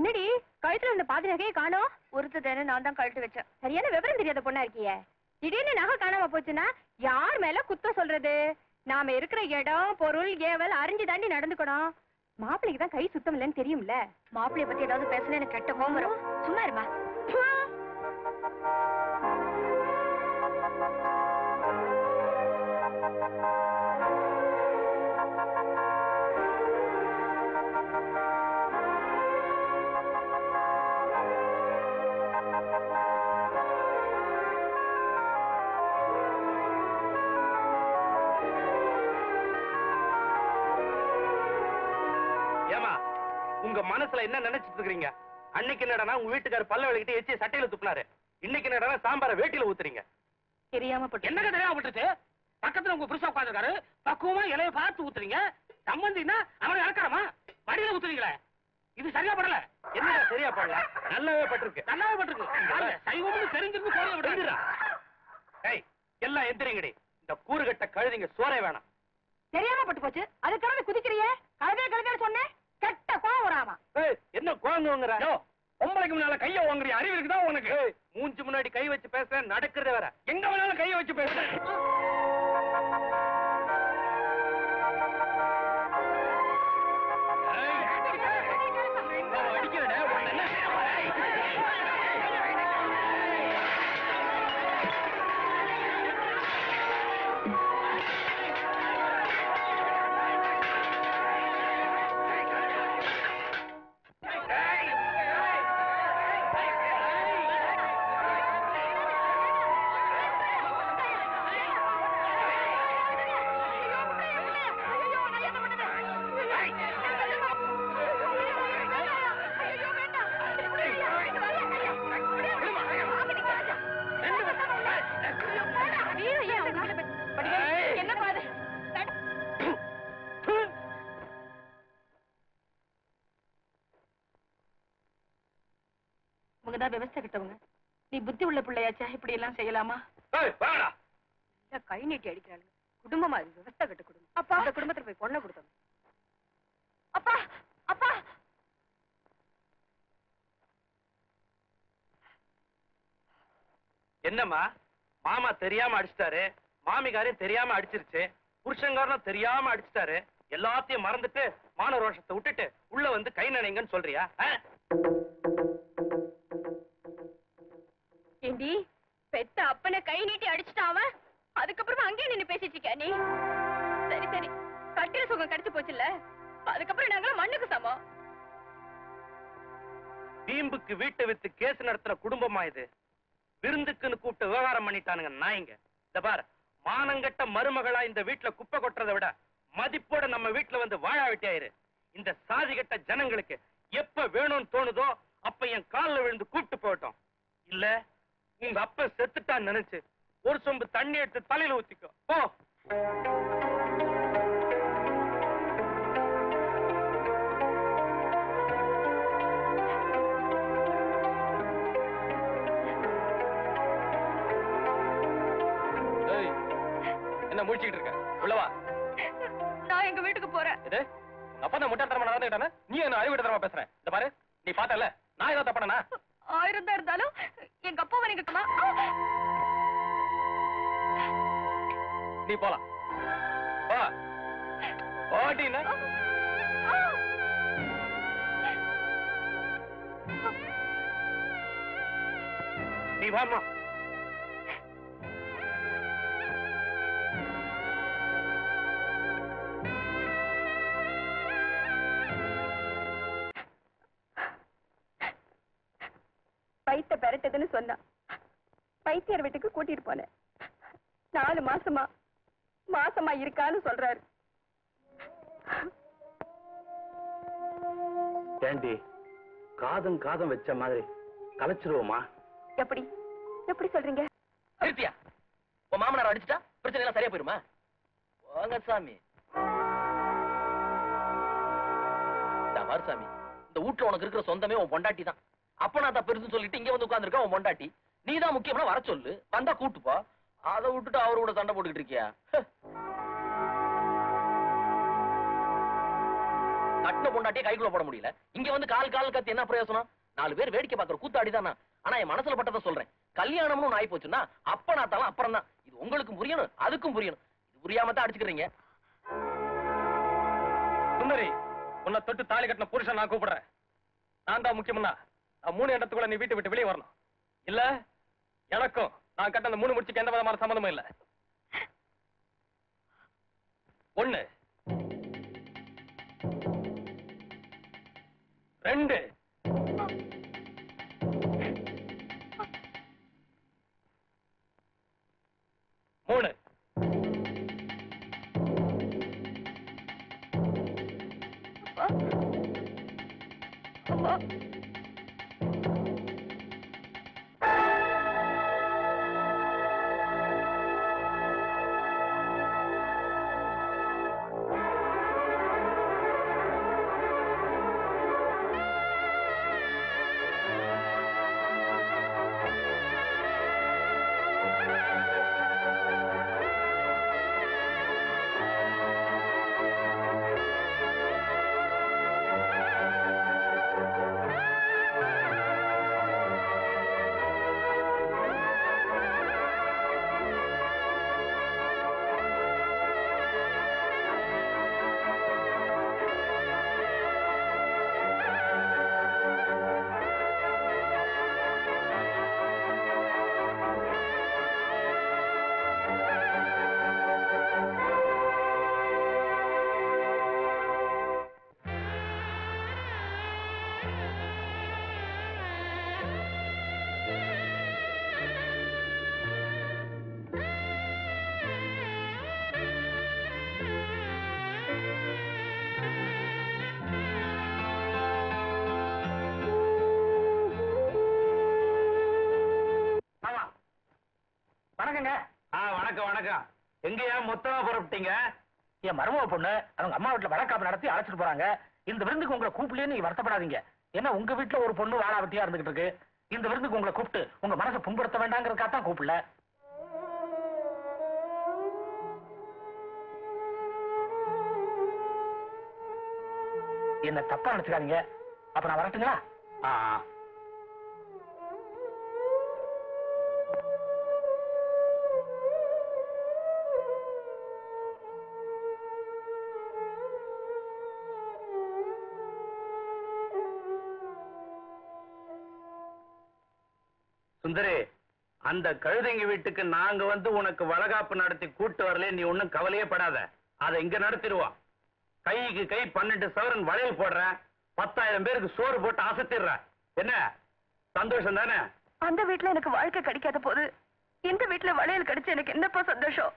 என்னடி கழுத்துல இருந்த பாதி நகையை காணோம்? ஒருத்தர் நான் தான் கழுத்து வச்சேன். சரியான விவரம் தெரியாத பொண்ணா இருக்கியே. திடீர்னு நகை காணாம போச்சுன்னா யார் மேல குத்தம் சொல்றது? நாம இருக்கிற இடம் பொருள் ஏவல் அறிஞ்சு தாண்டி நடந்துக்கணும். மாப்பிள்ளைக்கு தான் கை சுத்தம் இல்லைன்னு தெரியும்ல. மாப்பிளைய பத்தி ஏதாவது பேசினா எனக்கு கெட்ட கோம் வரும். சும்மா இருமா. ஏமா உங்க மனசுல என்ன நினைச்சிட்டு இருக்கீங்க அன்னைக்கு என்னடா உங்க வீட்டுக்காரர் பல்ல விளக்கிட்டு எச்சி சட்டையில துப்புனாரு. இன்னைக்கு என்னடா சாம்பார வேட்டியில ஊத்துறீங்க? தெரியாம பட்டு என்னங்க தெரியாம விட்டுச்சு பக்கத்துல உங்க புருஷன் உட்காந்துருக்காரு பக்குவமா இலைய பார்த்து ஊத்துறீங்க. சம்பந்தின்னா அவனை இறக்கறமா? வடியில ஊத்துறீங்களே. இது சரியா படல? என்னடா சரியா பண்ணல நல்லாவே பட்டிருக்கு. நல்லாவே பட்டிருக்கு. சைவம்னு தெரிஞ்சிருந்து கோரிய விடுறா. ஏய் எல்லாம் எந்திரிங்கடி. இந்த கூறுகட்ட கழுதிங்க சோறே வேணாம். தெரியாம பட்டு போச்சு அதுக்காக குதிக்கிறியே? கழுதே கழுதே சொன்னேன். கெட்ட கோவம் வராமா ஏய் என்ன குழந்தைங்கிற யோ, பொம்பளைக்கு முன்னால கைய வாங்குறிய? அறிவு இருக்குதா உனக்கு? மூஞ்சி முன்னாடி கை வச்சு பேசுறேன் நடக்கிறத வேற. எங்க வேணாலும் கைய வச்சு பேசுறேன் இவங்கதான் விவசாய கிட்டவங்க? நீ புத்தி உள்ள பிள்ளையாச்சா? இப்படி எல்லாம் செய்யலாமா? ஏய் வாடா. இல்ல கை நீட்டி அடிக்கிறாங்க குடும்பமா இது? விவசாய கட்ட குடும்பம். அப்பா. அந்த குடும்பத்துல போய் பொண்ணை கொடுத்தோம். அப்பா அப்பா. என்னம்மா? மாமா தெரியாம அடிச்சிட்டாரு. மாமிகாரையும் தெரியாம அடிச்சிருச்சு. புருஷங்காரனும் தெரியாம அடிச்சிட்டாரு. எல்லாத்தையும் மறந்துட்டு மான ரோஷத்தை விட்டுட்டு உள்ள வந்து கை நினைங்கன்னு சொல்றியா? ஏண்டி பெத்த அப்பனை கை நீட்டி அடிச்சுட்டான் அவன்? அதுக்கப்புறமா அங்கேயே நின்னு பேசிட்டு இருக்கியா நீ? சரி சரி. கட்டில சுகம் கிடைச்சு போச்சுல்ல? அதுக்கப்புறம் நாங்களும் மண்ணுக்கு சமம். வீம்புக்கு வீட்டை வித்து கேஸ் நடத்துற குடும்பமா இது? விருந்துக்குன்னு கூப்பிட்டு விவகாரம் பண்ணிட்டானுங்க நாய்ங்க. இந்த பார் மானங்கட்ட மருமகளா இந்த வீட்டுல குப்பை கொட்டுறதை விட மதிப்போட நம்ம வீட்டுல வந்து வாழ வெட்டியாயிரு. இந்த சாதிகட்ட ஜனங்களுக்கு எப்ப வேணும்னு தோணுதோ அப்ப என் கால்ல விழுந்து கூப்பிட்டு போகட்டும். இல்ல உங்க அப்ப செத்துட்டான்னு நினைச்சு ஒரு சொம்பு தண்ணி எடுத்து தலையில ஊத்திக்கோ. போ. என்ன முடிச்சிட்டு இருக்க? உள்ளவா நான் எங்க வீட்டுக்கு போறேன். இது உங்க அப்பா தான் முட்டாள்தனமா நடந்துட்டானே நீ என்ன அறிவிடத்தனமா பேசுற? இந்த பாரு. நீ பார்த்தல நான் ஏதோ தப்பனா ஆயிரம் தான் இருந்தாலும் எங்க அப்பா நீங்க நீ போலாம். வா ஓட்டின நீ வாமா வயித்த பெரட்டதுன்னு சொன்னான் வைத்தியர் வீட்டுக்கு கூட்டிட்டு போனேன். நாலு மாசமா மாசமா இருக்கான்னு சொல்றாரு. ஏண்டி காதம் காதம் வச்ச மாதிரி கலைச்சிருவோமா? எப்படி எப்படி சொல்றீங்க? நிறுத்தியா? உன் மாமனார் அடிச்சுட்டா? பிரச்சனை எல்லாம் சரியா போயிருமா? வாங்க சாமி. சாமி இந்த வீட்டுல உனக்கு இருக்கிற சொந்தமே உன் பொண்டாட்டி தான் அப்ப நான் தான் பெருசுன்னு சொல்லிட்டு இங்க வந்து உட்கார்ந்திருக்க உன் பொண்டாட்டி. நீ தான் முக்கியமான வர சொல்லு. வந்தா கூட்டு போ. அதை விட்டுட்டு அவரு கூட சண்டை போட்டுக்கிட்டு இருக்கியா? கட்டின பொண்டாட்டியே கைக்குள்ள போட முடியல. இங்க வந்து கால் கால் கத்தி என்ன பிரயோசனம்? நாலு பேர் வேடிக்கை பாக்குற கூத்தாடி தானா? ஆனா என் மனசுல பட்டதை சொல்றேன். கல்யாணம்னு ஒண்ணு ஆயி போச்சுன்னா அப்ப நான் தலாம் அப்புறம் தான் இது உங்களுக்கும் புரியணும் அதுக்கும் புரியணும். இது புரியாம தான் அடிச்சுக்கிறீங்க. சுந்தரி உன்னை தொட்டு தாலி கட்டின புருஷன் நான் கூப்பிடுறேன். நான் தான் முக்கியம்னா. மூணு இடத்துக்குள்ள நீ வீட்டு விட்டு வெளியே வரணும். இல்ல? எனக்கும். நான் கட்ட அந்த மூணு முடிச்சுக்கு எந்த விதமான சம்மந்தமும் இல்ல. ஒண்ணு. ரெண்டு. மூணு. வணக்கங்க ஆ வணக்கம் வணக்கம். எங்கயா மொத்தமா புறப்பட்டீங்க? என் மருமக பொண்ணு அவங்க அம்மா வீட்டுல வழக்காப்பு நடத்தி அழைச்சிட்டு போறாங்க. இந்த விருந்துக்கு உங்களை கூப்பிடலன்னு நீங்க வருத்தப்படாதீங்க. ஏன்னா உங்க வீட்டுல ஒரு பொண்ணு வாழா வெட்டியா இருந்துகிட்டு இருக்கு? இந்த விருந்துக்கு உங்களை கூப்பிட்டு உங்க மனசை புண்படுத்த வேண்டாங்கிறதுக்காக தான் கூப்பிடல. என்ன தப்பா நினைச்சுக்காதீங்க. அப்ப நான் வரட்டுங்களா? ஆ. சுந்தரி அந்த கழுதைங்க வீட்டுக்கு நாங்க வந்து உனக்கு வளகாப்பு நடத்தி கூட்டு வரல நீ ஒண்ணும் கவலையே படாத. அதை இங்க நடத்திடுவோம் கைக்கு கை பன்னெண்டு சவரன் வளையல் போடுற. பத்தாயிரம் பேருக்கு சோறு போட்டு அசத்திடுற. என்ன? சந்தோஷம் தானே? அந்த வீட்டுல எனக்கு வாழ்க்கை கிடைக்காத போது இந்த வீட்டுல வளையல் கிடைச்சு எனக்கு என்னப்பா சந்தோஷம்?